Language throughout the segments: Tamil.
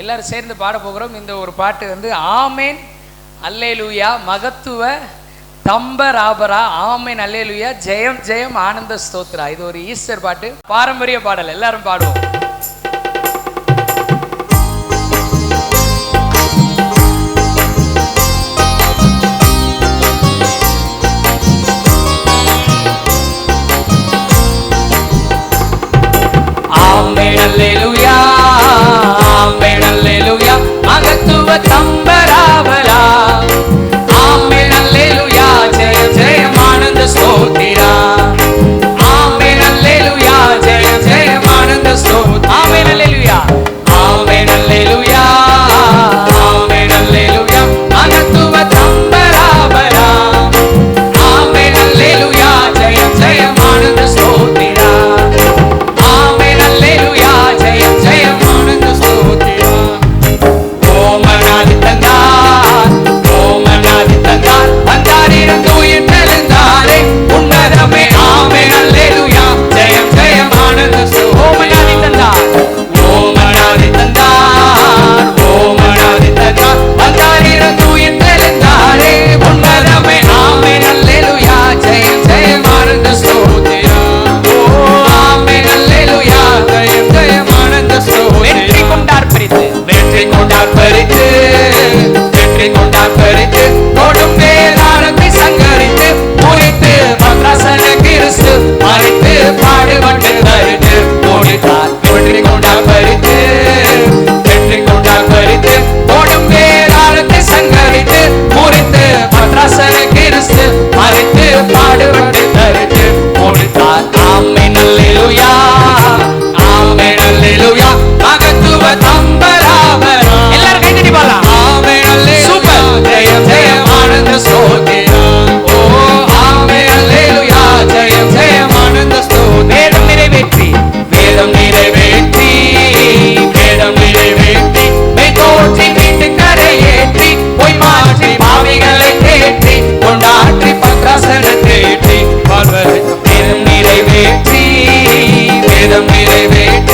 எல்லாரும் சேர்ந்து பாட போகிறோம். இந்த ஒரு பாட்டு வந்து ஆமேன் அல்லேலூயா மகத்துவ தம்ப ராபரா ஆமேன் அல்லேலூயா ஜெயம் ஜெயம் ஆனந்த ஸ்தோத்ரா. இது ஒரு ஈஸ்டர் பாட்டு. பாரம்பரிய பாடல். எல்லாரும் பாடுவோம். wait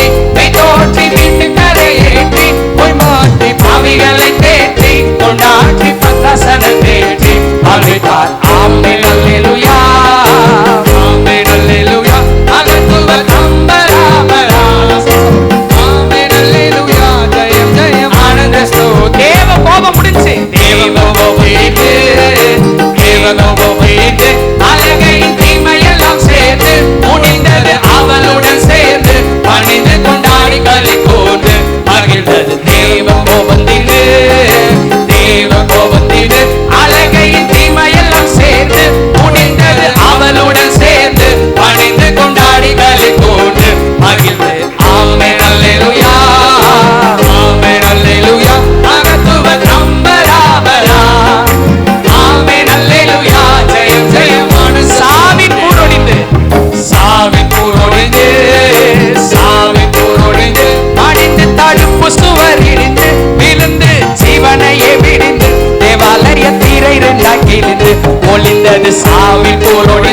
எனது சாமி போரோடு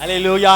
அலை லூயா